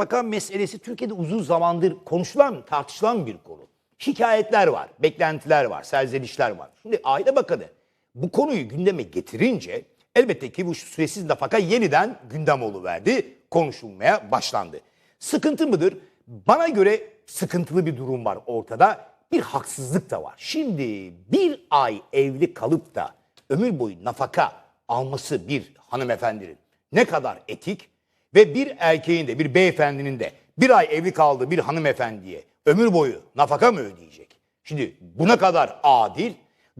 nafaka meselesi Türkiye'de uzun zamandır konuşulan, tartışılan bir konu. Şikayetler var, beklentiler var, serzenişler var. Şimdi Aile Bakanı bu konuyu gündeme getirince elbette ki bu süresiz nafaka yeniden gündem oluverdi, konuşulmaya başlandı. Sıkıntı mıdır? Bana göre sıkıntılı bir durum var ortada. Bir haksızlık da var. Şimdi bir ay evli kalıp da ömür boyu nafaka alması bir hanımefendinin ne kadar etik ve bir erkeğin de bir beyefendinin de bir ay evli kaldığı bir hanımefendiye ömür boyu nafaka mı ödeyecek? Şimdi buna kadar adil.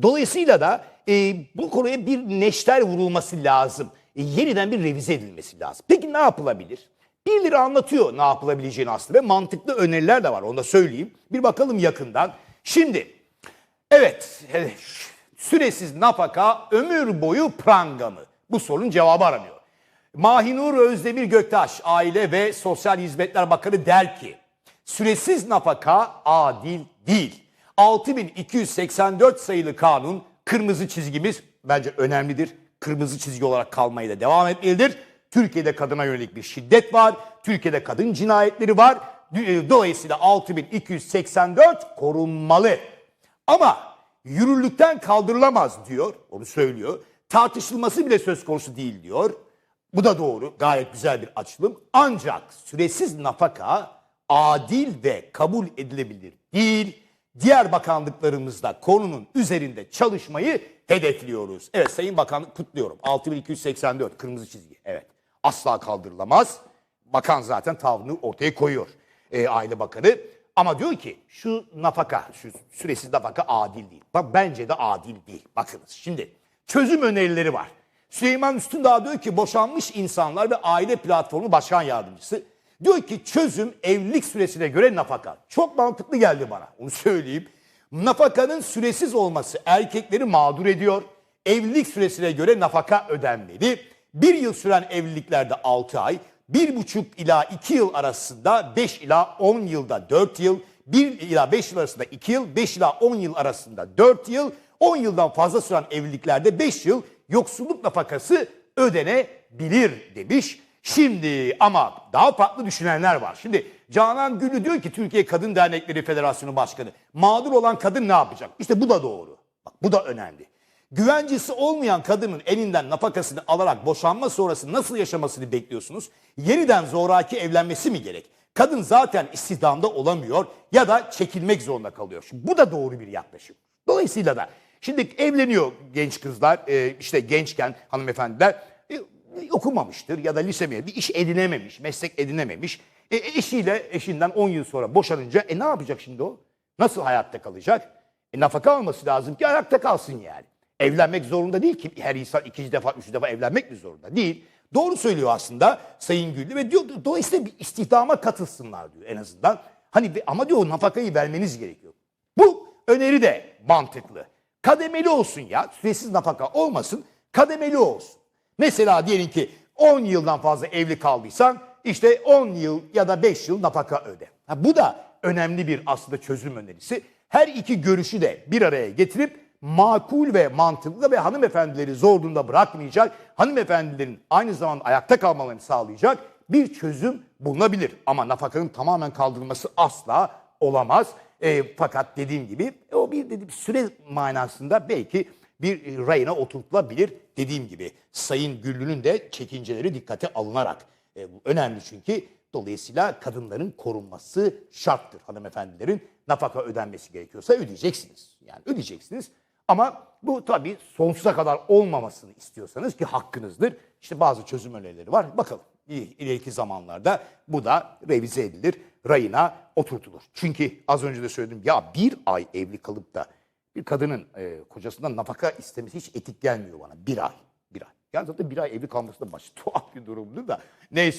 Dolayısıyla da e, bu konuya bir neşter vurulması lazım. E, yeniden bir revize edilmesi lazım. Peki ne yapılabilir? Birileri anlatıyor ne yapılabileceğini aslında ve mantıklı öneriler de var onu da söyleyeyim. Bir bakalım yakından. Şimdi evet süresiz nafaka ömür boyu pranga mı? Bu sorunun cevabı aranıyor. Mahinur Özdemir Göktaş Aile ve Sosyal Hizmetler Bakanı der ki süresiz nafaka adil değil. 6284 sayılı kanun kırmızı çizgimiz bence önemlidir. Kırmızı çizgi olarak kalmaya da devam etmelidir. Türkiye'de kadına yönelik bir şiddet var. Türkiye'de kadın cinayetleri var. Dolayısıyla 6284 korunmalı. Ama yürürlükten kaldırılamaz diyor. Onu söylüyor. Tartışılması bile söz konusu değil diyor. Bu da doğru. Gayet güzel bir açılım. Ancak süresiz nafaka adil ve kabul edilebilir değil. Diğer bakanlıklarımızda konunun üzerinde çalışmayı hedefliyoruz. Evet Sayın Bakan kutluyorum. 6284 kırmızı çizgi. Evet. Asla kaldırılamaz. Bakan zaten tavrını ortaya koyuyor. Ee, Aile Bakanı. Ama diyor ki şu nafaka, şu süresiz nafaka adil değil. Bak bence de adil değil. Bakınız şimdi çözüm önerileri var. Süleyman Üstündağ diyor ki boşanmış insanlar ve aile platformu başkan yardımcısı. Diyor ki çözüm evlilik süresine göre nafaka. Çok mantıklı geldi bana onu söyleyeyim. Nafakanın süresiz olması erkekleri mağdur ediyor. Evlilik süresine göre nafaka ödenmeli. Bir yıl süren evliliklerde 6 ay, bir buçuk ila 2 yıl arasında 5 ila 10 yılda 4 yıl, 1 ila 5 yıl arasında 2 yıl, 5 ila 10 yıl arasında 4 yıl, 10 yıldan fazla süren evliliklerde 5 yıl yoksulluk nafakası ödenebilir demiş. Şimdi ama daha farklı düşünenler var. Şimdi Canan Gülü diyor ki Türkiye Kadın Dernekleri Federasyonu Başkanı mağdur olan kadın ne yapacak? İşte bu da doğru. Bak bu da önemli. Güvencesi olmayan kadının elinden nafakasını alarak boşanma sonrası nasıl yaşamasını bekliyorsunuz? Yeniden zoraki evlenmesi mi gerek? Kadın zaten istihdamda olamıyor ya da çekilmek zorunda kalıyor. Şimdi bu da doğru bir yaklaşım. Dolayısıyla da şimdi evleniyor genç kızlar e, işte gençken hanımefendiler e, okumamıştır ya da lise mezunu bir iş edinememiş, meslek edinememiş. E, eşiyle eşinden 10 yıl sonra boşanınca e ne yapacak şimdi o? Nasıl hayatta kalacak? E, nafaka alması lazım ki ayakta kalsın yani. Evlenmek zorunda değil ki her insan ikinci defa, üçüncü defa evlenmek mi zorunda? Değil. Doğru söylüyor aslında Sayın Güllü ve diyor dolayısıyla bir istihdama katılsınlar diyor en azından. Hani ama diyor nafakayı vermeniz gerekiyor. Bu öneri de mantıklı. Kademeli olsun ya. Süresiz nafaka olmasın. Kademeli olsun. Mesela diyelim ki 10 yıldan fazla evli kaldıysan işte 10 yıl ya da 5 yıl nafaka öde. Ha, bu da önemli bir aslında çözüm önerisi. Her iki görüşü de bir araya getirip makul ve mantıklı ve hanımefendileri zor durumda bırakmayacak, hanımefendilerin aynı zamanda ayakta kalmalarını sağlayacak bir çözüm bulunabilir. Ama nafakanın tamamen kaldırılması asla olamaz. E, fakat dediğim gibi e, o bir dedi, bir süre manasında belki bir e, rayına oturtulabilir. Dediğim gibi Sayın Güllü'nün de çekinceleri dikkate alınarak. E, bu önemli çünkü dolayısıyla kadınların korunması şarttır. Hanımefendilerin nafaka ödenmesi gerekiyorsa ödeyeceksiniz. Yani ödeyeceksiniz. Ama bu tabii sonsuza kadar olmamasını istiyorsanız ki hakkınızdır. İşte bazı çözüm önerileri var. Bakalım ileriki zamanlarda bu da revize edilir, rayına oturtulur. Çünkü az önce de söyledim ya bir ay evli kalıp da bir kadının e, kocasından nafaka istemesi hiç etik gelmiyor bana. Bir ay, bir ay. Yani zaten bir ay evli kalması da baş tuhaf bir durumdur da. Neyse.